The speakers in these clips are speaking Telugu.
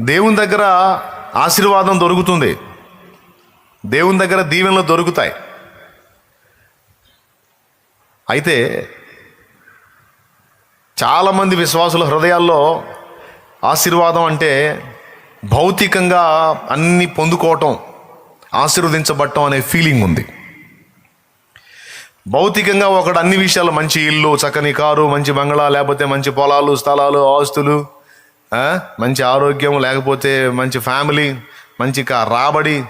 దేవుని దగ్గర ఆశీర్వాదం దొరుకుతుంది. దేవుని దగ్గర దీవెనలు దొరుకుతాయి. అయితే చాలామంది విశ్వాసుల హృదయాల్లో ఆశీర్వాదం అంటే భౌతికంగా అన్ని పొందుకోవటం ఆశీర్వదించబడటం అనే ఫీలింగ్ ఉంది. భౌతికంగా ఒకడు అన్ని విషయాలు మంచి ఇల్లు చక్కని కారు మంచి బంగళా లేకపోతే మంచి పొలాలు స్థలాలు ఆస్తులు మంచి ఆరోగ్యం లేకపోతే మంచి ఫ్యామిలీ మంచి రాబడి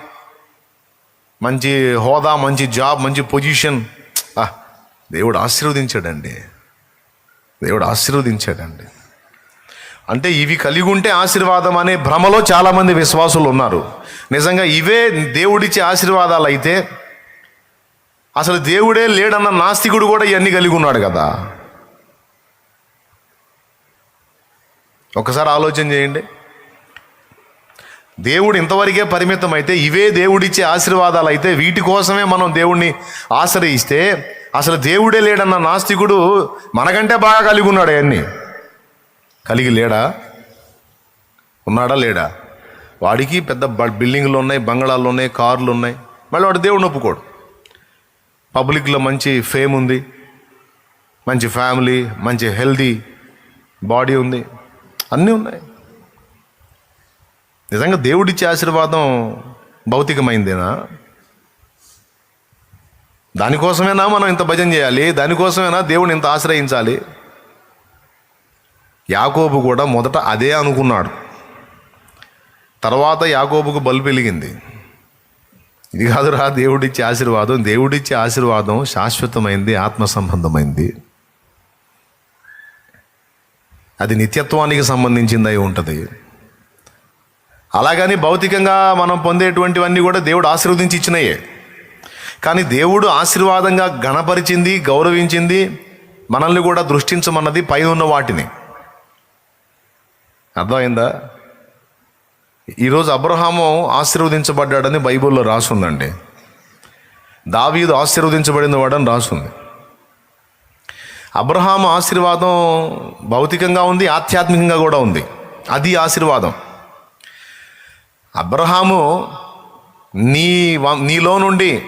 మంచి హోదా మంచి జాబ్ మంచి పొజిషన్. దేవుడు ఆశీర్వదించాడండి. దేవుడు ఆశీర్వదించాడండి. అంటే ఇవి కలిగి ఉంటే ఆశీర్వాదం అనే భ్రమలో చాలామంది విశ్వాసులు ఉన్నారు. నిజంగా ఇవే దేవుడిచ్చే ఆశీర్వాదాలు అయితే అసలు దేవుడే లేడన్న నాస్తికుడు కూడా ఇవన్నీ కలిగి ఉన్నాడు కదా. ఒకసారి ఆలోచన చేయండి. దేవుడు ఇంతవరకే పరిమితం అయితే ఇవే దేవుడిచ్చే ఆశీర్వాదాలు అయితే వీటి కోసమే మనం దేవుణ్ణి ఆశ్రయిస్తే అసలు దేవుడే లేడన్న నాస్తికుడు మనకంటే బాగా కలిగి ఉన్నాడు అవన్నీ కలిగి లేడా? ఉన్నాడా లేడా? వాడికి పెద్ద బ- బిల్డింగ్లు ఉన్నాయి బంగళాలు ఉన్నాయి కార్లు ఉన్నాయి. మళ్ళీ వాడు దేవుడిని ఒప్పుకోడు. పబ్లిక్లో మంచి ఫేమ్ ఉంది మంచి ఫ్యామిలీ మంచి హెల్దీ బాడీ ఉంది. అన్నీ ఉన్నాయి. నిజంగా దేవుడిచ్చే ఆశీర్వాదం భౌతికమైందేనా? దానికోసమేనా మనం ఇంత భజన చేయాలి? దానికోసమేనా దేవుడిని ఇంత ఆశ్రయించాలి? యాకోబు కూడా మొదట అదే అనుకున్నాడు. తర్వాత యాకోబుకు బల్బు వెలిగింది ఇది కాదురా దేవుడిచ్చే ఆశీర్వాదం. దేవుడిచ్చే ఆశీర్వాదం శాశ్వతమైంది ఆత్మ సంబంధమైంది అది నిత్యత్వానికి సంబంధించింది అయి ఉంటుంది. అలాగని భౌతికంగా మనం పొందేటువంటివన్నీ కూడా దేవుడు ఆశీర్వదించి ఇచ్చినాయే. కానీ దేవుడు ఆశీర్వాదంగా గణపరిచింది గౌరవించింది మనల్ని కూడా దృష్టించమన్నది పై ఉన్న వాటిని. అర్థమైందా? ఈరోజు అబ్రహాము ఆశీర్వదించబడ్డాడని బైబిల్లో రాసుందండి. దావీదు ఆశీర్వదించబడిన వాడని రాసుంది. అబ్రహాం ఆశీర్వాదం భౌతికంగా ఉంది ఆధ్యాత్మికంగా కూడా ఉంది. అది ఆశీర్వాదం. అబ్రహాము నీ నీలో నుండి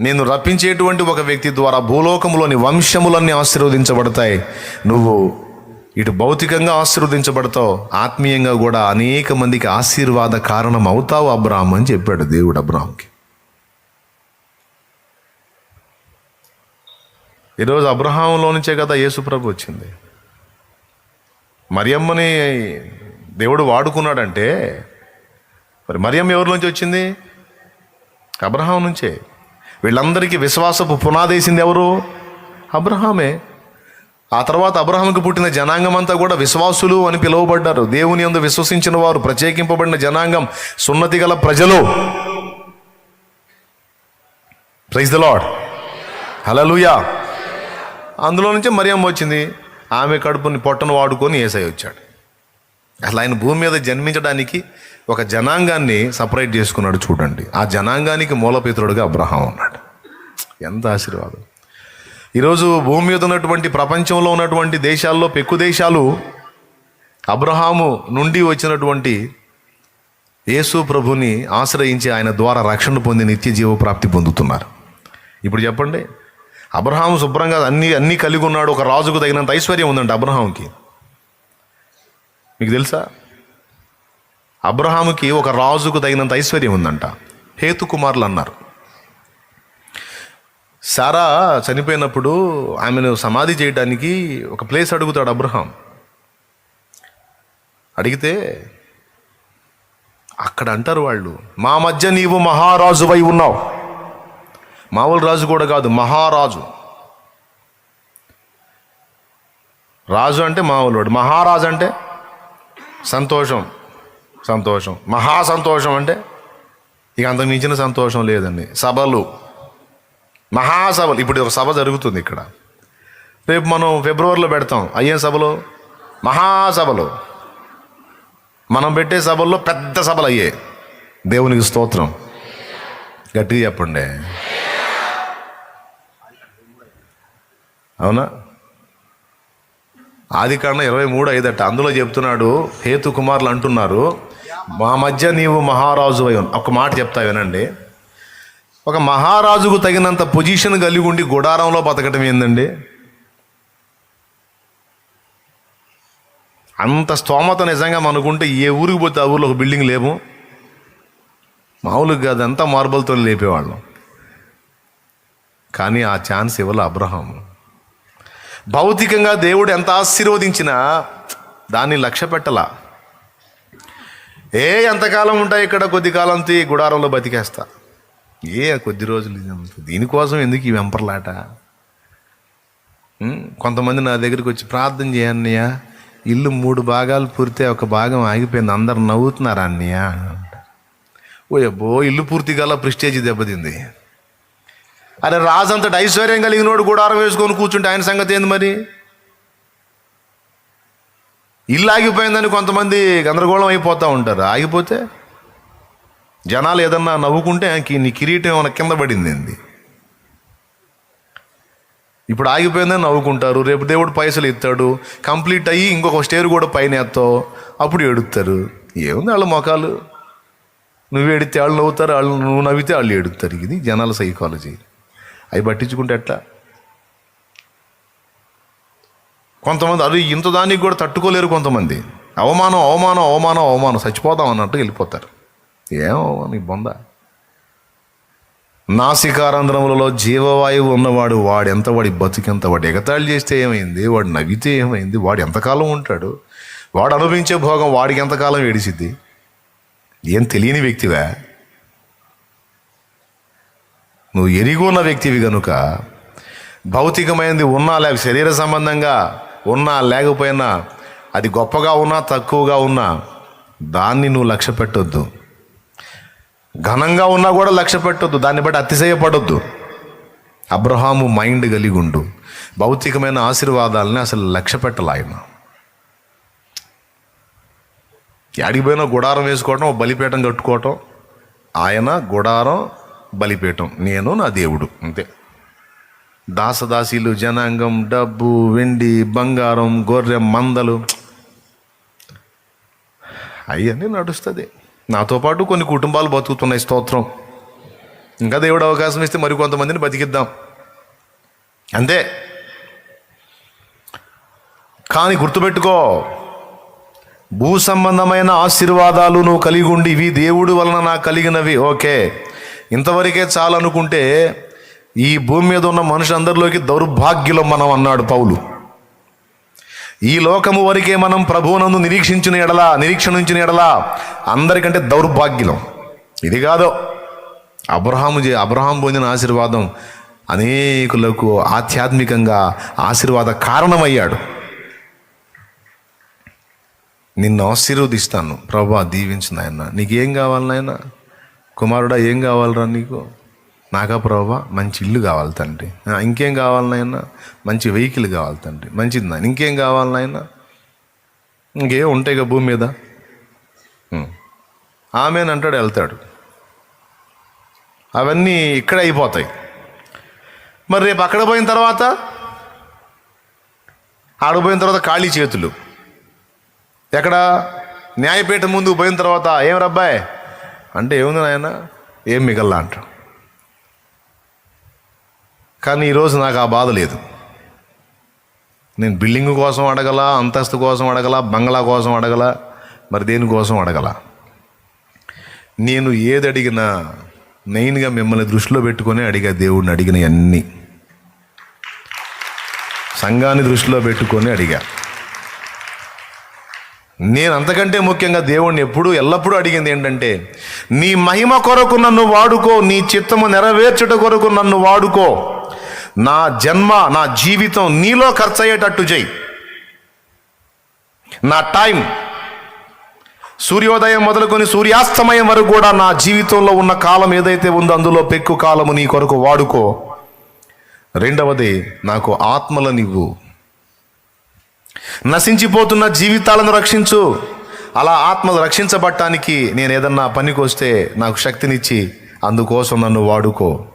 నేను రప్పించేటువంటి ఒక వ్యక్తి ద్వారా భూలోకంలోని వంశములన్నీ ఆశీర్వదించబడతాయి. నువ్వు ఇటు భౌతికంగా ఆశీర్వదించబడతావు. ఆత్మీయంగా కూడా అనేక మందికి ఆశీర్వాద కారణం అవుతావు అబ్రాహం అని చెప్పాడు దేవుడు అబ్రాహంకి ఈరోజు అబ్రహాంలో నుంచే కదా యేసుప్రభు వచ్చింది. మరియమ్మని దేవుడు వాడుకున్నాడంటే మరి మరియమ్మ ఎవరి నుంచి వచ్చింది? అబ్రహాం నుంచే. వీళ్ళందరికీ విశ్వాసపు పునాదేసింది ఎవరు? అబ్రహామే. ఆ తర్వాత అబ్రహాంకి పుట్టిన జనాంగం అంతా కూడా విశ్వాసులు అని పిలువబడ్డారు. దేవుని అందు విశ్వసించిన వారు ప్రత్యేకింపబడిన జనాంగం సున్నతి గల ప్రజలు. ప్రైజ్ ద లాడ్ హలలుయా అందులో నుంచి మరియమ్మ వచ్చింది. ఆమె కడుపుని పొట్టను వాడుకొని ఏసై వచ్చాడు. అసలు ఆయన భూమి మీద జన్మించడానికి ఒక జనాంగాన్ని సపరేట్ చేసుకున్నాడు చూడండి. ఆ జనాంగానికి మూలపితరుడుగా అబ్రహాం ఉన్నాడు. ఎంత ఆశీర్వాదం. ఈరోజు భూమి మీద ఉన్నటువంటి ప్రపంచంలో ఉన్నటువంటి దేశాల్లో పెక్కు దేశాలు అబ్రహాము నుండి వచ్చినటువంటి యేసు ప్రభుని ఆశ్రయించి ఆయన ద్వారా రక్షణ పొంది నిత్య జీవ ప్రాప్తి పొందుతున్నారు. ఇప్పుడు చెప్పండి అబ్రహాం శుభ్రంగా అన్ని అన్నీ కలిగి ఉన్నాడు ఒక రాజుకు తగినంత ఐశ్వర్యం ఉందంట అబ్రహాంకి మీకు తెలుసా? అబ్రహాముకి ఒక రాజుకు తగినంత ఐశ్వర్యం ఉందంట. హేతుకుమారులు అన్నారు. సారా చనిపోయినప్పుడు ఆమెను సమాధి చేయడానికి ఒక ప్లేస్ అడుగుతాడు అబ్రహాం అడిగితే అక్కడ అంటారు వాళ్ళు మా మధ్య నీవు మహారాజువై ఉన్నావు. మామూలు రాజు కూడా కాదు మహారాజు. రాజు అంటే మామూలు వాడు మహారాజు అంటే సంతోషం సంతోషం. మహా సంతోషం అంటే ఇక అంతకు మించిన సంతోషం లేదండి. సభలు. మహాసభలు. ఇప్పుడు ఒక సభ జరుగుతుంది ఇక్కడ. రేపు మనం ఫిబ్రవరిలో పెడతాం. అయ్యే సభలు? మహాసభలు. మనం పెట్టే సభల్లో పెద్ద సభలు అయ్యాయి దేవునికి స్తోత్రం. గట్టిగా చెప్పండి. అవునా? ఆది కాండ ఇరవై మూడు ఐదట. అందులో చెప్తున్నాడు హేతు కుమార్లు అంటున్నారు మా మధ్య నీవు మహారాజు అయి ఒక మాట చెప్తా వినండి. ఒక మహారాజుకు తగినంత పొజిషన్ కలిగి ఉండి గుడారంలో బతకటం ఏందండి? అంత స్తోమత నిజంగా మనకుంటే ఏ ఊరికి పోతే ఆ ఊర్లో ఒక బిల్డింగ్ లేము? మామూలుగా అదంతా మార్బల్తో లేపేవాళ్ళం. కానీ ఆ ఛాన్స్ ఇవ్వాలి అబ్రహాము. భౌతికంగా దేవుడు ఎంత ఆశీర్వదించినా దాన్ని లక్ష్య పెట్టలా. ఏ ఎంతకాలం ఉంటాయి ఇక్కడ? కొద్ది కాలంతో ఈ గుడారంలో బతికేస్తా. ఏ కొద్ది రోజులు దీనికోసం ఎందుకు ఈ వెంపర్లాట? కొంతమంది నా దగ్గరికి వచ్చి ప్రార్థన చేయన్నయ్య ఇల్లు మూడు భాగాలు పూర్తి ఒక భాగం ఆగిపోయింది. అందరు నవ్వుతున్నారు అన్నయ్య. ఓ అబ్బో ఇల్లు పూర్తిగా ప్రిస్టేజ్ దెబ్బతింది. అరే రాజంతటి ఐశ్వర్యం కలిగినోడు గుడారం వేసుకొని కూర్చుంటే ఆయన సంగతి ఏంది మరి? ఇల్లు ఆగిపోయిందని కొంతమంది గందరగోళం అయిపోతూ ఉంటారు. ఆగిపోతే జనాలు ఏదన్నా నవ్వుకుంటే నీ కిరీటం ఏమైనా కింద పడింది ఏంది? ఇప్పుడు ఆగిపోయిందని నవ్వుకుంటారు రేపు దేవుడు పైసలు ఇస్తాడు కంప్లీట్ అయ్యి ఇంకొక స్టేర్ కూడా పైన ఎత్తావు అప్పుడు ఏడుస్తారు ఏముంది వాళ్ళ మొఖాలు నువ్వు ఏడితే వాళ్ళు నవ్వుతారు వాళ్ళు నువ్వు నవ్వితే వాళ్ళు ఏడుతారు. ఇది జనాల సైకాలజీ అవి పట్టించుకుంటే ఎట్లా? కొంతమంది అది ఇంత దానికి కూడా తట్టుకోలేరు కొంతమంది. అవమానం అవమానం అవమానం అవమానం. చచ్చిపోదాం అన్నట్టు వెళ్ళిపోతారు. ఏం అవమానం ఈ బొంద? నాసికారంధ్రములలో జీవవాయువు ఉన్నవాడు వాడు ఎంత వాడి బతికెంత వాడు ఎగతాళి చేస్తే ఏమైంది? వాడు నవ్వితే ఏమైంది? వాడు ఎంతకాలం ఉంటాడు? వాడు అనుభవించే భోగం వాడికి ఎంతకాలం ఏడిసిద్ది? ఏం తెలియని వ్యక్తివా? నువ్వు ఎరిగి ఉన్న వ్యక్తివి కనుక భౌతికమైనది ఉన్నా లేక శరీర సంబంధంగా ఉన్నా లేకపోయినా అది గొప్పగా ఉన్నా తక్కువగా ఉన్నా దాన్ని నువ్వు లక్ష్య పెట్టొద్దు. ఘనంగా ఉన్నా కూడా లక్ష్య పెట్టొద్దు దాన్ని బట్టి అతిశయపడొద్దు. అబ్రహాము మైండ్ కలిగి ఉండు. భౌతికమైన ఆశీర్వాదాలని అసలు లక్ష్య పెట్టలాయన యాడికి పోయినా గుడారం వేసుకోవటం బలిపీఠం కట్టుకోవటం ఆయన గుడారం బలిపీఠం. నేను నా దేవుడు. అంతే. దాసదాసీలు జనాంగం డబ్బు వెండి బంగారం గొర్రె మందలు. అవన్నీ నడుస్తుంది. నాతో పాటు కొన్ని కుటుంబాలు బతుకుతున్నాయి స్తోత్రం. ఇంకా దేవుడు అవకాశం ఇస్తే మరి కొంతమందిని బతికిద్దాం. అంతే. కానీ గుర్తుపెట్టుకో భూ సంబంధమైన ఆశీర్వాదాలు నువ్వు కలిగి ఉండి ఇవి దేవుడు వలన నాకు కలిగినవి. ఓకే. ఇంతవరకే చాలనుకుంటే ఈ భూమి మీద ఉన్న మనుషులందరిలోకి దౌర్భాగ్యులం మనం అన్నాడు పౌలు. ఈ లోకము వరకే మనం ప్రభువునందు నిరీక్షించిన ఎడలా నిరీక్షణ ఉంచిన ఎడలా అందరికంటే దౌర్భాగ్యులం. ఇది కాదో. అబ్రహాము అబ్రహాం పొందిన ఆశీర్వాదం అనేకులకు ఆధ్యాత్మికంగా ఆశీర్వాద కారణమయ్యాడు. నిన్ను ఆశీర్వదిస్తాను. ప్రభా దీవించిన నాయన. నీకేం కావాలి నాయన? కుమారుడా ఏం కావాలరా నీకు? నాకా ప్రభా మంచి ఇల్లు కావాలి తండ్రి. ఇంకేం కావాలనైనా మంచి వెహికల్ కావాలి తండ్రి. మంచిది నాయన. ఇంకేం కావాలనైనా ఇంకేం ఉంటాయి కదా భూమి మీద. ఆమె అంటాడు వెళ్తాడు. అవన్నీ ఇక్కడే అయిపోతాయి. మరి రేపు అక్కడ పోయిన తర్వాత? ఆడపోయిన తర్వాత ఖాళీ చేతులు. ఎక్కడ? న్యాయపీఠం ముందు పోయిన తర్వాత. ఏం రబ్బాయి అంటే ఏముంది నాయన? ఏం మిగల్లా అంటారు. కానీ ఈరోజు నాకు ఆ బాధ లేదు. నేను బిల్డింగ్ కోసం అడగల అంతస్తు కోసం అడగల బంగ్లా కోసం అడగల మరి దేనికోసం అడగల? నేను ఏది అడిగినా మెయిన్గా మిమ్మల్ని దృష్టిలో పెట్టుకొని అడిగా దేవుడిని అడిగిన అన్నీ సంఘాన్ని దృష్టిలో పెట్టుకొని అడిగా. నేను అంతకంటే ముఖ్యంగా దేవుణ్ణి ఎప్పుడూ ఎల్లప్పుడూ అడిగింది ఏంటంటే నీ మహిమ కొరకు నన్ను వాడుకో నీ చిత్తము నెరవేర్చుట కొరకు నన్ను వాడుకో. నా జన్మ నా జీవితం నీలో ఖర్చు అయ్యేటట్టు చేయి. నా టైం సూర్యోదయం మొదలుకొని సూర్యాస్తమయం వరకు కూడా నా జీవితంలో ఉన్న కాలం ఏదైతే ఉందో అందులో పెక్కు కాలము నీ కొరకు వాడుకో. రెండవది నాకు ఆత్మలనివ్వు నశించిపోతున్న జీవితాలను రక్షించు. అలా ఆత్మలు రక్షించబట్టానికి నేను ఏదన్నా పనికొస్తే నాకు శక్తినిచ్చి అందుకోసం నన్ను వాడుకో.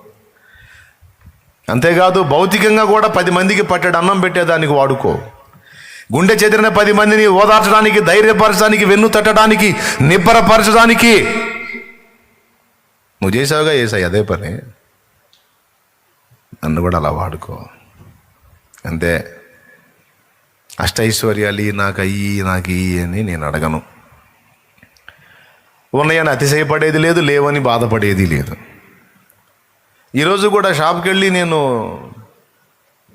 అంతేకాదు భౌతికంగా కూడా పది మందికి పట్టెడు అన్నం పెట్టేదానికి వాడుకో. గుండె చెదిరిన పది మందిని ఓదార్చడానికి ధైర్యపరచడానికి వెన్ను తట్టడానికి నిబ్బరపరచడానికి. నువ్వు చేసావుగా చేసాయి అదే పని. నన్ను కూడా అలా వాడుకో. అంతే. అష్టైశ్వర్యాలు నాకు అయ్యి నాకు ఇయ్యి అని నేను అడగను. ఉన్నాయని అతిశయపడేది లేదు లేవని బాధపడేది లేదు. ఈరోజు కూడా షాప్కి వెళ్ళి నేను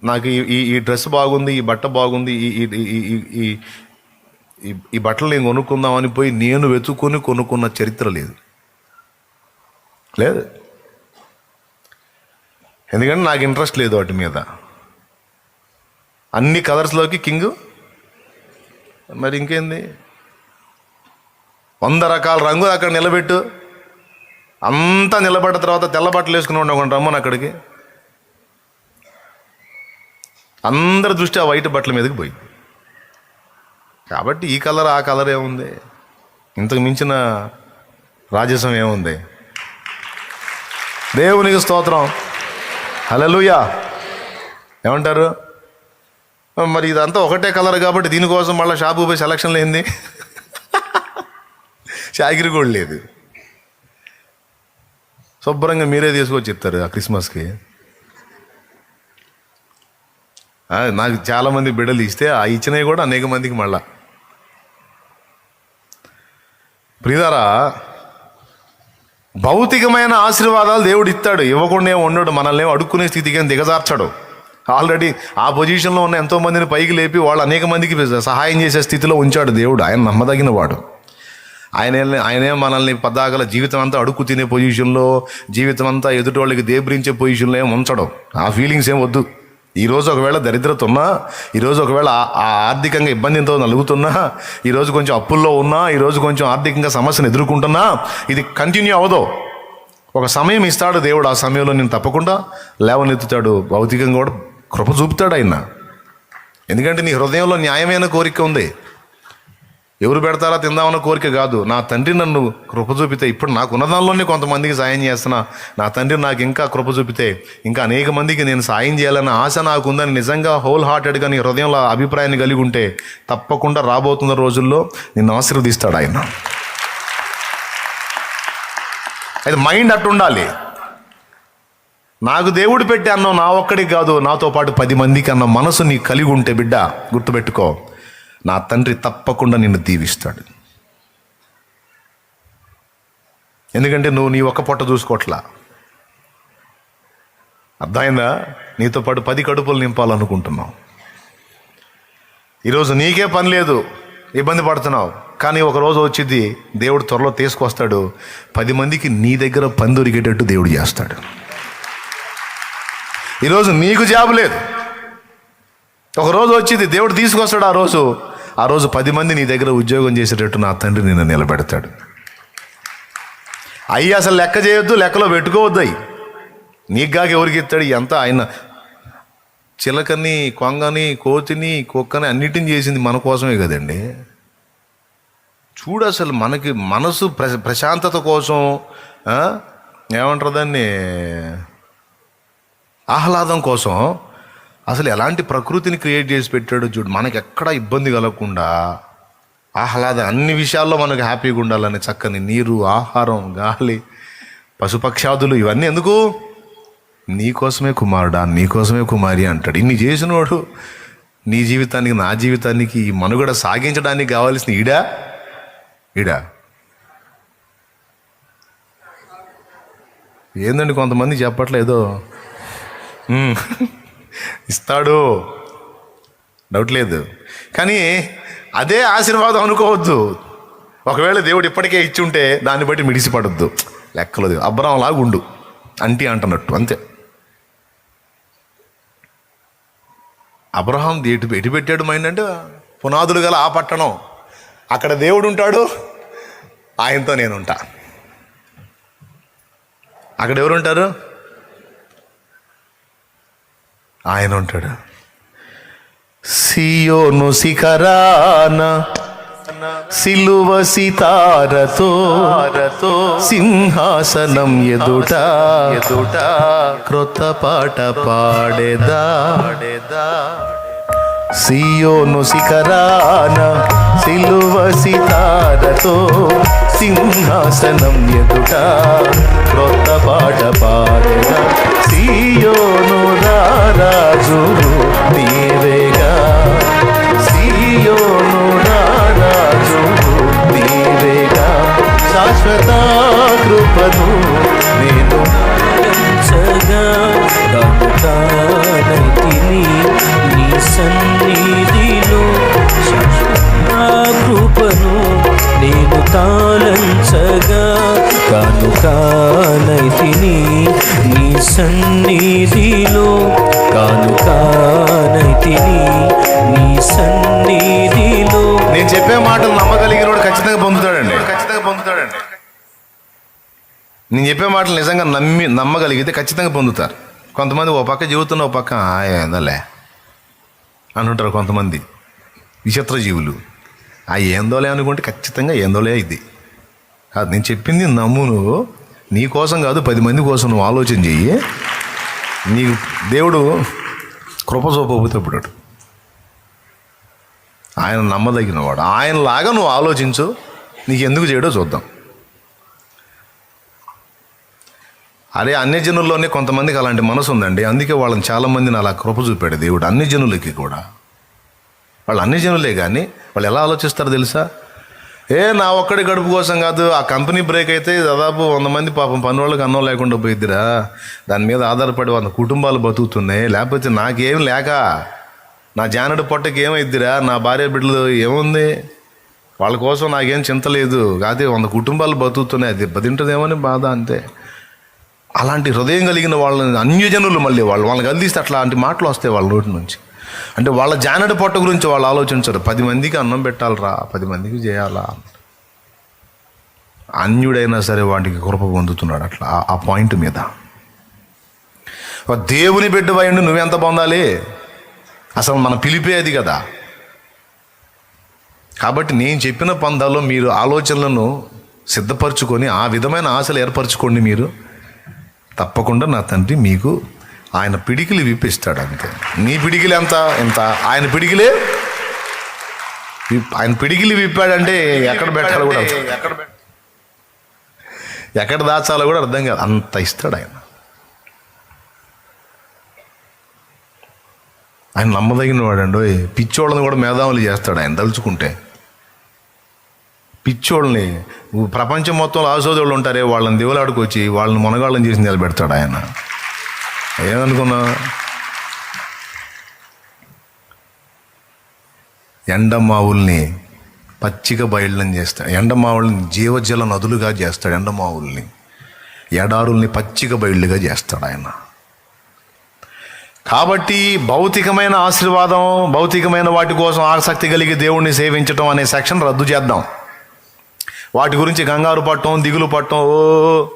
నాకు ఈ- ఈ ఈ డ్రెస్ బాగుంది ఈ బట్ట బాగుంది ఈ ఈ ఈ- ఈ ఈ ఈ బట్టలు నేను కొనుక్కుందామని పోయి నేను వెతుక్కొని కొనుక్కున్న చరిత్ర లేదు. లేదు. ఎందుకంటే నాకు ఇంట్రెస్ట్ లేదు వాటి మీద. అన్ని కలర్స్లోకి కింగ్ మరి ఇంకేంది? వంద రకాల రంగులు అక్కడ నిలబెట్టు. అంతా నిలబడ్డ తర్వాత తెల్ల బట్టలు వేసుకుని ఉండకుండా రమ్మని అక్కడికి. అందరి దృష్టి ఆ వైట్ బట్టల మీదకి పోయి. కాబట్టి ఈ కలర్ ఆ కలర్ ఏముంది? ఇంతకు మించిన రాజసం ఏముంది? దేవునికి స్తోత్రం. హలలుయా ఏమంటారు? మరి ఇదంతా ఒకటే కలర్ కాబట్టి దీనికోసం మళ్ళీ షాపు పోయి సెలక్షన్ ఏంది షాగిరి కూడా లేదు. శుభ్రంగా మీరే తీసుకొచ్చి చెప్తారు ఆ క్రిస్మస్కి. నాకు చాలామంది బిడ్డలు ఇస్తే ఆ ఇచ్చినవి కూడా అనేక మందికి మళ్ళా. ప్రియుదారా భౌతికమైన ఆశీర్వాదాలు దేవుడు ఇస్తాడు. ఇవ్వకుండా ఉండడు మనల్ని అడుక్కునే స్థితికి ఏం ఆల్రెడీ ఆ పొజిషన్లో ఉన్న ఎంతో మందిని పైకి లేపి వాళ్ళు అనేక మందికి సహాయం చేసే స్థితిలో ఉంచాడు దేవుడు. ఆయన నమ్మదగిన వాడు. ఆయన ఆయనే మనల్ని పద్దాకల జీవితం అంతా అడుక్కు తినే పొజిషన్లో జీవితం అంతా ఎదుటి వాళ్ళకి దేబ్రించే పొజిషన్లో ఏం ఉంచడం. ఆ ఫీలింగ్స్ ఏం వద్దు. ఈరోజు ఒకవేళ దరిద్రత ఉన్నా ఈరోజు ఒకవేళ ఆ- ఆ ఆర్థికంగా ఇబ్బందితో నలుగుతున్నా ఈరోజు కొంచెం అప్పుల్లో ఉన్నా ఈరోజు కొంచెం ఆర్థికంగా సమస్యను ఎదుర్కొంటున్నా ఇది కంటిన్యూ అవ్వదు ఒక సమయం ఇస్తాడు దేవుడు. ఆ సమయంలో నేను తప్పకుండా లేవనెత్తుతాడు. భౌతికంగా కూడా కృప చూపుతాడు ఆయన. ఎందుకంటే నీ హృదయంలో న్యాయమైన కోరిక ఉంది. ఎవరు పెడతారా తిందామన్న కోరిక కాదు. నా తండ్రి నన్ను కృప చూపితే ఇప్పుడు నాకు ఉన్నదానిలోనే కొంతమందికి సాయం చేస్తున్నా. నా తండ్రి నాకు ఇంకా కృప చూపితే ఇంకా అనేక మందికి నేను సాయం చేయాలన్న ఆశ నాకు ఉందని నిజంగా హోల్ హార్టెడ్గా నీ హృదయంలో అభిప్రాయాన్ని కలిగి ఉంటే తప్పకుండా రాబోతున్న రోజుల్లో నిన్ను ఆశీర్వదిస్తాడు ఆయన. అది మైండ్ అట్టు ఉండాలి నాకు దేవుడు పెట్టి అన్నం నా ఒక్కడికి కాదు నాతో పాటు పది మందికి అన్న మనసు నీ కలిగి ఉంటే బిడ్డ గుర్తుపెట్టుకో నా తండ్రి తప్పకుండా నిన్ను దీవిస్తాడు. ఎందుకంటే నువ్వు నీ ఒక్క పొట్ట చూసుకోవట్లా అర్థమైందా? నీతో పాటు పది కడుపులు నింపాలనుకుంటున్నావు. ఈరోజు నీకే పని లేదు ఇబ్బంది పడుతున్నావు. కానీ ఒకరోజు వచ్చింది దేవుడు త్వరలో తీసుకొస్తాడు పది మందికి నీ దగ్గర పని దొరికేటట్టు దేవుడు చేస్తాడు. ఈరోజు నీకు జాబ్ లేదు. ఒకరోజు వచ్చింది దేవుడు తీసుకొస్తాడు ఆ రోజు. ఆ రోజు పది మంది నీ దగ్గర ఉద్యోగం చేసేటట్టు నా తండ్రి నిన్ను నిలబెడతాడు. అయ్యి అసలు లెక్క చేయొద్దు లెక్కలో పెట్టుకోవద్దు అయ్యి. నీకుగాక ఎవరికి ఇస్తాడు? ఎంత ఆయన చిలకని కొంగని కోతిని కుక్కని అన్నిటిని చేసింది మన కోసమే కదండి. చూడు అసలు మనకి మనసు ప్రశాంతత కోసం ఏమంటారు దాన్ని? ఆహ్లాదం కోసం అసలు ఎలాంటి ప్రకృతిని క్రియేట్ చేసి పెట్టాడు చూడు మనకి ఎక్కడ ఇబ్బంది కలగకుండా ఆహ్లాదం అన్ని విషయాల్లో మనకు హ్యాపీగా ఉండాలని చక్కని నీరు ఆహారం గాలి పశుపక్షాదులు ఇవన్నీ ఎందుకు? నీకోసమే కుమారుడా నీకోసమే కుమారి అంటాడు. ఇన్ని చేసినోడు నీ జీవితానికి నా జీవితానికి ఈ మనుగడ సాగించడానికి కావాల్సిన ఈడా? ఈడా? ఏందండి కొంతమంది చెప్పట్లేదో? ఇస్తాడు. డౌట్ లేదు. కానీ అదే ఆశీర్వాదం అనుకోవద్దు. ఒకవేళ దేవుడు ఇప్పటికే ఇచ్చి ఉంటే దాన్ని బట్టి మిడిసిపడద్దు లెక్కలేదు అబ్రాంలాగా ఉండు. అంటీ అంటున్నట్టు అంతే. అబ్రహాం ఎటు ఎటు పెట్టాడు మైండ్ అంటే పునాదులు గల ఆ పట్టణం. అక్కడ దేవుడు ఉంటాడు ఆయనతో నేను ఉంటా. అక్కడ ఎవరుంటారు ఆయన ఉంటాడు. సియోను శిఖరాన సిలువ సితారతో సింహాసనం ఎదుట ఎదుట క్రొత్త పాట పాడేదా. సియోను శిఖరాన సిలువ సితారతో సింహాసనం ఎదుట క్రొత్త పాట పాడెద. సియోను రారాజు నీవేగా. సియోను రారాజు నీవేగా. శాశ్వత కృపను మాటలు నిజంగా నమ్మి నమ్మగలిగితే ఖచ్చితంగా పొందుతారు. కొంతమంది ఓ పక్క జీవితంలో ఓ పక్క "ఆ, ఏందోలే అంటుంటారు కొంతమంది విచిత్ర జీవులు ఆ ఏందోలే అనుకుంటే ఖచ్చితంగా ఏందోలే ఇది. కాదు నేను చెప్పింది నమ్ము నువ్వు. నీ కోసం కాదు పది మంది కోసం నువ్వు ఆలోచన చెయ్యి. నీకు దేవుడు కృప చూపబోతే ఇప్పుడు ఆయన నమ్మదగినవాడు. ఆయనలాగా నువ్వు ఆలోచించు. నీకు ఎందుకు చేయడో చూద్దాం. అరే అన్ని జనుల్లోనే కొంతమందికి అలాంటి మనసు ఉందండి. అందుకే వాళ్ళని చాలామందిని అలా కృప చూపాడు దేవుడు. అన్ని జనులకి కూడా. వాళ్ళు అన్ని జనులే కానీ వాళ్ళు ఎలా ఆలోచిస్తారో తెలుసా? ఏ నా ఒక్కడి గడుపు కోసం కాదు ఆ కంపెనీ బ్రేక్ అయితే దాదాపు వంద మంది పాపం పని వాళ్ళకి అన్నం లేకుండా పోయిద్దిరా. దాని మీద ఆధారపడి వంద కుటుంబాలు బతుకుతున్నాయి. లేకపోతే నాకేం లేక నా జానడు పొట్టకి ఏమైద్దిరా? నా భార్య బిడ్డలు ఏముంది? వాళ్ళ కోసం నాకేం చింత లేదు. కాదే వంద కుటుంబాలు బతుకుతున్నాయి. అది బతింటదేమని బాధ అంతే. అలాంటి హృదయం కలిగిన వాళ్ళని అన్యజనులు మళ్ళీ వాళ్ళు వాళ్ళని అందిస్తే అట్లాంటి మాటలు వస్తాయి వాళ్ళ నోటి నుంచి. అంటే వాళ్ళ జానడి పొట్ట గురించి వాళ్ళు ఆలోచించరు. పది మందికి అన్నం పెట్టాలరా పది మందికి చేయాలా? అన్యుడైనా సరే వాటికి కృప పొందుతున్నాడు అట్లా ఆ- పాయింట్ మీద. దేవుని బిడ్డ అయ్యండి నువ్వెంత పొందాలి? అసలు మన పిలిపే అది కదా. కాబట్టి నేను చెప్పిన పందాల్లో మీరు ఆలోచనలను సిద్ధపరచుకొని ఆ విధమైన ఆశలు ఏర్పరచుకోండి మీరు. తప్పకుండా నా తండ్రి మీకు ఆయన పిడికిలి విప్పిస్తాడు అంతే. నీ పిడికిలి ఎంత? ఎంత? ఆయన పిడికిలే ఆయన పిడికిలి విప్పాడంటే ఎక్కడ పెట్టాలో కూడా ఎక్కడ ఎక్కడ దాచాలో కూడా అర్థం కాదు. అంత ఇస్తాడు ఆయన. ఆయన నమ్మదగిన వాడండి పిచ్చోళ్ళని కూడా మేధావులు చేస్తాడు ఆయన తలుచుకుంటే. పిచ్చోళ్ళని ప్రపంచం మొత్తంలో ఆసోదోళ్ళు ఉంటారే వాళ్ళని దేవులాడుకు వచ్చి వాళ్ళని మునగాళ్ళని చేసి నిలబెడతాడు ఆయన. ఏమనుకున్నా? ఎండమావుల్ని పచ్చిక బయళ్ళని చేస్తాడు. ఎండమావుల్ని జీవజల నదులుగా చేస్తాడు ఎండమావుల్ని. ఎడారుల్ని పచ్చిక బయళ్ళుగా చేస్తాడు ఆయన. కాబట్టి భౌతికమైన ఆశీర్వాదం భౌతికమైన వాటి కోసం ఆసక్తి కలిగి దేవుణ్ణి సేవించటం అనే సెక్షన్ రద్దు చేద్దాం. వాటి గురించి కంగారు పట్టడం దిగులు పట్టడం ఓ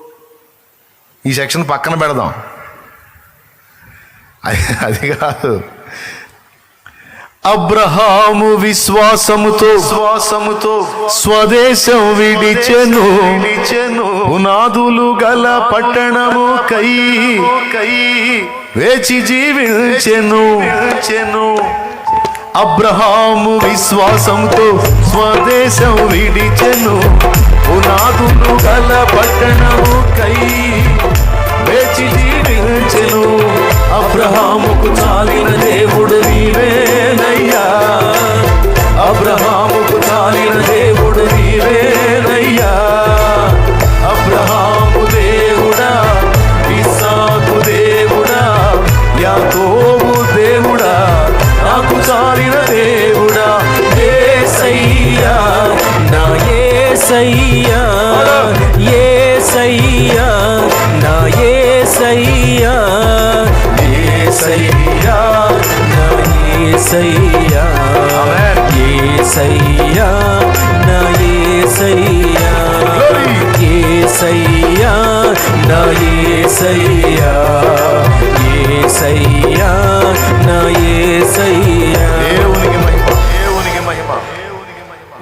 ఈ సెక్షన్ పక్కన పెడదాం. అది అది కాదు. అబ్రహాము విశ్వాసముతో విశ్వాసముతో స్వదేశం విడిచెను. విడిచెను. పునాదులు గల పట్టణము కై కై వేచి జీవించెను. చెను అబ్రహాము విశ్వాసంతో స్వదేశం విడిచెను. పునాదులు గల పట్టణము కై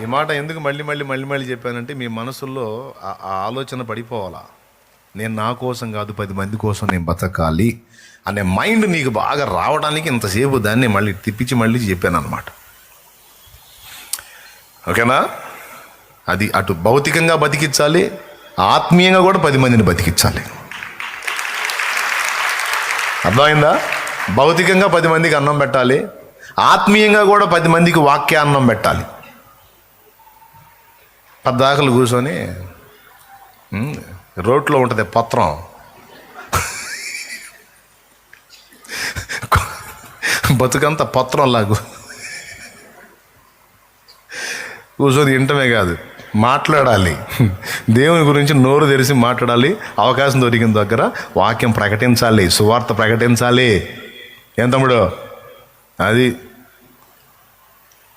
ఈ మాట ఎందుకు మళ్ళీ మళ్ళీ మళ్ళీ మళ్ళీ చెప్పానంటే మీ మనసుల్లో ఆ ఆలోచన పడిపోవాలా? నేను నా కోసం కాదు పది మంది కోసం నేను బతకాలి అనే మైండ్ నీకు బాగా రావడానికి ఇంతసేపు దాన్ని మళ్ళీ తిప్పించి మళ్ళీ చెప్పాను అనమాట ఓకేనా? అది అటు భౌతికంగా బతికించాలి ఆత్మీయంగా కూడా పది మందిని బతికించాలి అర్థమైందా? భౌతికంగా పది మందికి అన్నం పెట్టాలి ఆత్మీయంగా కూడా పది మందికి వాక్య అన్నం పెట్టాలి. పద్దాకలు కూర్చొని రోడ్లో ఉంటుంది పత్రం. బతుకంత పత్రం లాగు. కూర్చొని వింటమే కాదు మాట్లాడాలి. దేవుని గురించి నోరు తెరిచి మాట్లాడాలి అవకాశం దొరికిన దగ్గర వాక్యం ప్రకటించాలి సువార్త ప్రకటించాలి. ఏం తమ్ముడు? అది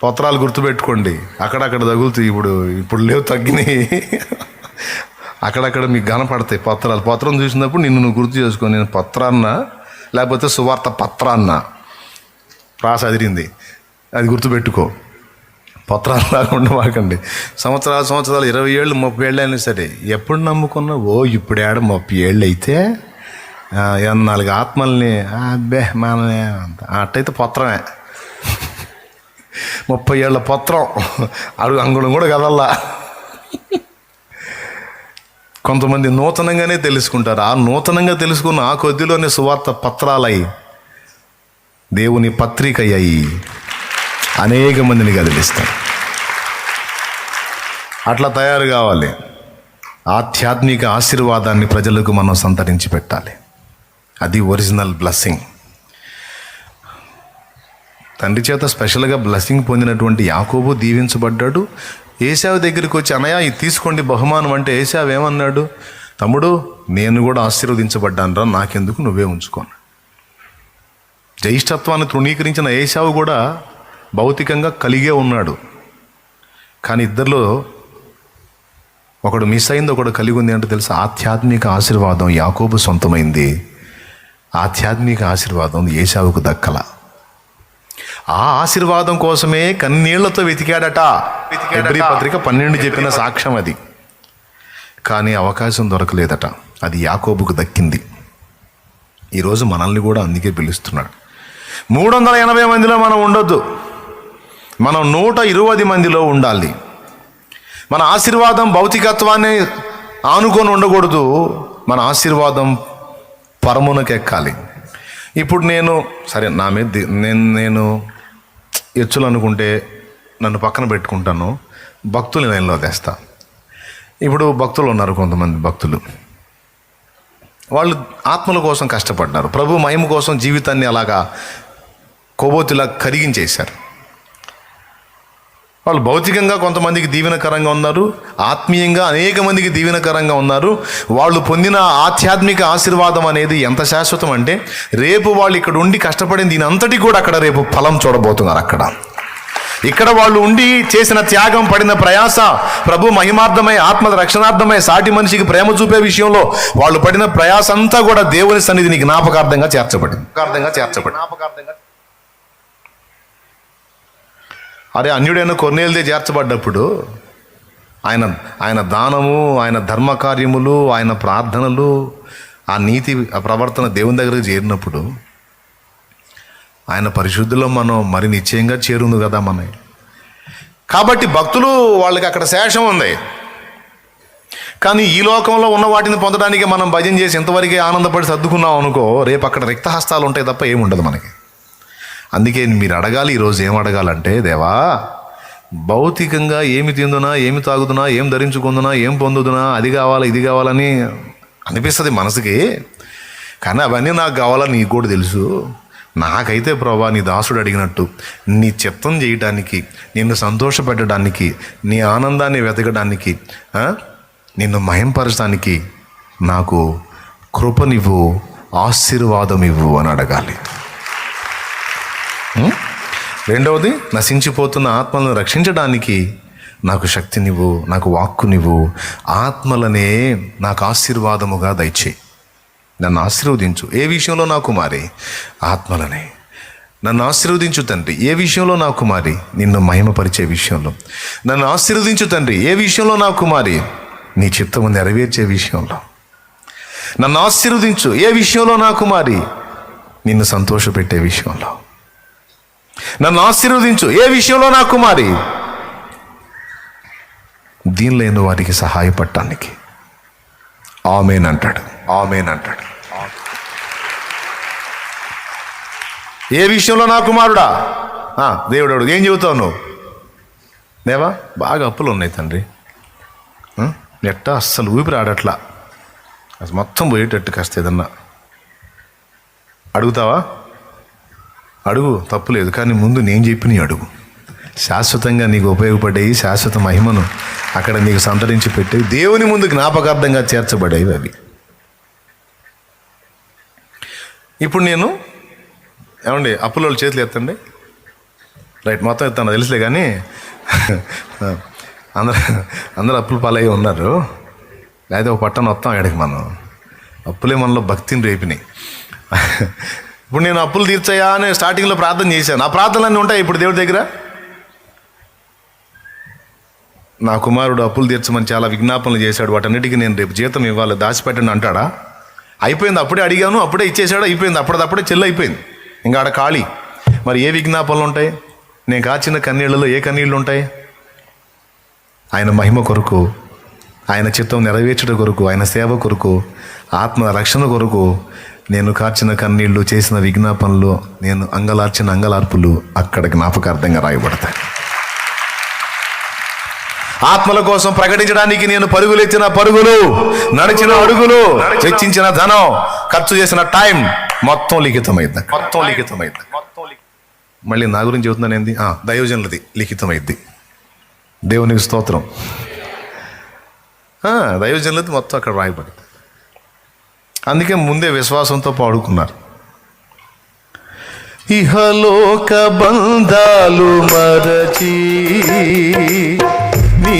పత్రాలు గుర్తుపెట్టుకోండి. అక్కడక్కడ తగులుతాయి ఇప్పుడు ఇప్పుడు లేవు తగ్గినాయి. అక్కడక్కడ మీకు కనపడతాయి పత్రాలు. పత్రం చూసినప్పుడు నిన్ను నువ్వు గుర్తు చేసుకో నేను పత్రాన్న లేకపోతే సువార్త పత్రాన్న. ప్రాస అదిరింది. అది గుర్తుపెట్టుకో. పత్రాలు రాకుండా వాకండి సంవత్సరాలు సంవత్సరాలు ఇరవై ఏళ్ళు ముప్పై ఏళ్ళు అయినా సరే ఎప్పుడు నమ్ముకున్నా ఓ ఇప్పుడు ఏడ ముప్పై ఏళ్ళు అయితే నాలుగు ఆత్మల్ని ఆ, అబ్బే మన అట్టయితే పత్రమే. ముప్పై ఏళ్ళ పత్రం. అడుగు అంగుళం కూడా కదల్లా. కొంతమంది నూతనంగానే తెలుసుకుంటారు. ఆ నూతనంగా తెలుసుకున్న ఆ కొద్దిలోనే సువార్త పత్రాలై దేవుని పత్రిక అయ్యాయి అనేక మందిని కదిలిస్తారు అట్లా తయారు కావాలి. ఆధ్యాత్మిక ఆశీర్వాదాన్ని ప్రజలకు మనం సంతరించి పెట్టాలి అది ఒరిజినల్ బ్లెస్సింగ్. తండ్రి చేత స్పెషల్గా బ్లెస్సింగ్ పొందినటువంటి యాకోబు దీవించబడ్డాడు. ఏసావు దగ్గరికి వచ్చి అనయా ఇది తీసుకోండి బహుమానం. అంటే ఏసావు ఏమన్నాడు? తమ్ముడు నేను కూడా ఆశీర్వదించబడ్డాను రా నాకెందుకు నువ్వే ఉంచుకోను. జ్యేష్ఠత్వాన్ని తృణీకరించిన ఏసావు కూడా భౌతికంగా కలిగే ఉన్నాడు. కానీ ఇద్దరిలో ఒకడు మిస్ అయింది ఒకడు కలిగి ఉంది అంటే తెలుసు? ఆధ్యాత్మిక ఆశీర్వాదం యాకోబు సొంతమైంది. ఆధ్యాత్మిక ఆశీర్వాదం ఏసావుకు దక్కల. ఆ ఆశీర్వాదం కోసమే కన్నీళ్ళతో వెతికాడట. హెబ్రీ పత్రిక పన్నెండు చెప్పిన సాక్ష్యం అది. కానీ అవకాశం దొరకలేదట. అది యాకోబుకు దక్కింది. ఈరోజు మనల్ని కూడా అందుకే పిలుస్తున్నాడు. మూడు వందల ఎనభై మందిలో మనం ఉండొద్దు. మనం నూట ఇరవై మందిలో ఉండాలి. మన ఆశీర్వాదం భౌతికత్వాన్ని ఆనుకొని ఉండకూడదు. మన ఆశీర్వాదం పరమునకెక్కాలి. ఇప్పుడు నేను సరే నా మీద నేను నేను ఎచ్చులు అనుకుంటే నన్ను పక్కన పెట్టుకుంటాను. భక్తులు లైన్లో తెస్తా. ఇప్పుడు భక్తులు ఉన్నారు కొంతమంది భక్తులు. వాళ్ళు ఆత్మల కోసం కష్టపడ్డారు. ప్రభు మహిమ కోసం జీవితాన్ని అలాగా కొబోతిలా కరిగించేశారు. వాళ్ళు భౌతికంగా కొంతమందికి దీవెనకరంగా ఉన్నారు ఆత్మీయంగా అనేక మందికి దీవెనకరంగా ఉన్నారు. వాళ్ళు పొందిన ఆధ్యాత్మిక ఆశీర్వాదం అనేది ఎంత శాశ్వతం అంటే రేపు వాళ్ళు ఇక్కడ ఉండి కష్టపడిన దీని అంతటి కూడా అక్కడ రేపు ఫలం చూడబోతున్నారు అక్కడ. ఇక్కడ వాళ్ళు ఉండి చేసిన త్యాగం పడిన ప్రయాస ప్రభు మహిమార్థమై ఆత్మ రక్షణార్థమై సాటి మనిషికి ప్రేమ చూపే విషయంలో వాళ్ళు పడిన ప్రయాస అంతా కూడా దేవుని సన్నిధిని జ్ఞాపకార్థంగా చేర్చబడింది. జ్ఞాపకార్థంగా చేర్చబడింది. అరే అన్యుడైన కొన్నేళ్ళదే చేర్చబడ్డప్పుడు ఆయన ఆయన దానము ఆయన ధర్మకార్యములు ఆయన ప్రార్థనలు ఆ నీతి ఆ ప్రవర్తన దేవుని దగ్గరికి చేరినప్పుడు ఆయన పరిశుద్ధిలో మనం మరి నిశ్చయంగా చేరుంది కదా మన కాబట్టి భక్తులు వాళ్ళకి అక్కడ శేషం ఉంది. కానీ ఈ లోకంలో ఉన్న వాటిని పొందడానికి మనం భజన చేసి ఇంతవరకే ఆనందపడి సర్దుకున్నాం అనుకో రేపు అక్కడ రిక్తహస్తాలు ఉంటాయి తప్ప ఏముండదు మనకి. అందుకే మీరు అడగాలి ఈరోజు ఏం అడగాలంటే దేవా భౌతికంగా ఏమి తిందునా ఏమి తాగుదునా ఏం ధరించుకుందునా ఏం పొందుదునా అది కావాలా ఇది కావాలని అనిపిస్తుంది మనసుకి. కానీ అవన్నీ నాకు కావాలని నీకు కూడా తెలుసు. నాకైతే ప్రభా నీ దాసుడు అడిగినట్టు నీ చిత్తం చేయడానికి నిన్ను సంతోషపెట్టడానికి నీ ఆనందాన్ని వెతకడానికి నిన్ను మయంపరచడానికి నాకు కృపనివ్వు ఆశీర్వాదం ఇవ్వు అని అడగాలి. రెండవది నశించిపోతున్న ఆత్మలను రక్షించడానికి నాకు శక్తినివ్వు నాకు వాక్కునివ్వు. ఆత్మలనే నాకు ఆశీర్వాదముగా దయచేయి. నన్ను ఆశీర్వదించు. ఏ విషయంలో నా కుమారి? ఆత్మలనే. నన్ను ఆశీర్వదించు తండ్రి. ఏ విషయంలో నా కుమారి? నిన్ను మహిమపరిచే విషయంలో. నన్ను ఆశీర్వదించు తండ్రి. ఏ విషయంలో నా కుమారి? నీ చిత్తము నెరవేర్చే విషయంలో. నన్ను ఆశీర్వదించు. ఏ విషయంలో నా కుమారి? నిన్ను సంతోషపెట్టే విషయంలో. నన్ను ఆశీర్వదించు. ఏ విషయంలో నా కుమారి? దీనిలో లేని వారికి సహాయపడటానికి ఆమెన్ అంటాడు. ఆమెన్ అంటాడు. ఏ విషయంలో నా కుమారుడా? దేవుడు అడుగు, ఏం చెబుతావు నువ్వు? దేవా బాగా అప్పులు ఉన్నాయి తండ్రి. ఎట్టా అస్సలు ఊపిరి ఆడట్లా. అసలు మొత్తం పోయేటట్టు కాస్త ఏదన్నా. అడుగుతావా? అడుగు తప్పులేదు కానీ ముందు నేను చెప్పిన అడుగు. శాశ్వతంగా నీకు ఉపయోగపడేవి శాశ్వత మహిమను అక్కడ నీకు సంతరించి పెట్టేవి దేవుని ముందు జ్ఞాపకార్థంగా చేర్చబడేవి అవి. ఇప్పుడు నేను ఏమండి అప్పులో చేతులు ఎత్తండి. రైట్ మొత్తం ఎత్తాను తెలుసులే కానీ అందరు అందరు అప్పులు పాలయ్యి ఉన్నారు. లేదా ఒక పట్టణం వస్తాం ఇక్కడికి మనం. అప్పులే మనలో భక్తిని రేపినాయి. ఇప్పుడు నేను అప్పులు తీర్చాయా అని స్టార్టింగ్లో ప్రార్థన చేశాను. ఆ ప్రార్థనలన్నీ ఉంటాయి ఇప్పుడు దేవుడి దగ్గర? నా కుమారుడు అప్పులు తీర్చమని చాలా విజ్ఞాపనలు చేశాడు. వాటన్నిటికీ నేను రేపు జీతం ఇవ్వాలి దాచిపెట్టండి అంటాడా? అయిపోయింది అప్పుడే అడిగాను అప్పుడే ఇచ్చేసాడు అయిపోయింది అప్పటిదప్పుడే చెల్లి అయిపోయింది. ఇంకా ఆడ ఖాళీ. మరి ఏ విజ్ఞాపనలు ఉంటాయి? నేను కాచిన కన్నీళ్ళలో ఏ కన్నీళ్ళు ఉంటాయి? ఆయన మహిమ కొరకు ఆయన చిత్తం నెరవేర్చుట కొరకు ఆయన సేవ కొరకు ఆత్మ రక్షణ కొరకు నేను కార్చిన కన్నీళ్ళు చేసిన విజ్ఞాపనలు నేను అంగలార్చిన అంగలార్పులు అక్కడ జ్ఞాపకార్థంగా రాయబడతాయి. ఆత్మల కోసం ప్రకటించడానికి నేను పరుగులెత్తిన పరుగులు నడిచిన అడుగులు వెచ్చించిన ధనం ఖర్చు చేసిన టైం మొత్తం లిఖితమైంది. మొత్తం లిఖితమైంది. మళ్ళీ నా గురించి చెబుతున్నాను ఏంది? ఆ, దైవజనులది లిఖితమైంది. దేవునికి స్తోత్రం. ఆ, దైవజనులది మొత్తం అక్కడ రాయబడింది. అందుకే ముందే విశ్వాసంతో పాడుకున్నారు. ఇహలోక బంధాలు మరచి నీ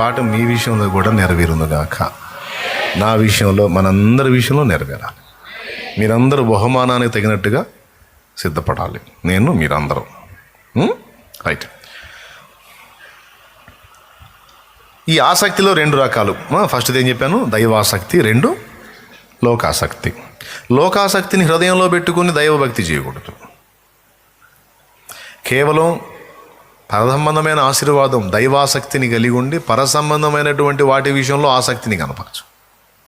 ఈ పాట మీ విషయంలో కూడా నెరవేరునుగాక. నా విషయంలో మనందరి విషయంలో నెరవేరాలి. మీరందరూ బహుమానానికి తగినట్టుగా సిద్ధపడాలి. నేను మీరందరూ. రైట్. ఈ ఆసక్తిలో రెండు రకాలు. ఫస్ట్ ఏం చెప్పాను? దైవాసక్తి రెండు లోకాసక్తి. లోకాసక్తిని హృదయంలో పెట్టుకుని దైవభక్తి చేయకూడదు. కేవలం పరసంబంధమైన ఆశీర్వాదం దైవాసక్తిని కలిగి ఉండి పరసంబంధమైనటువంటి వాటి విషయంలో ఆసక్తిని కనపరచు.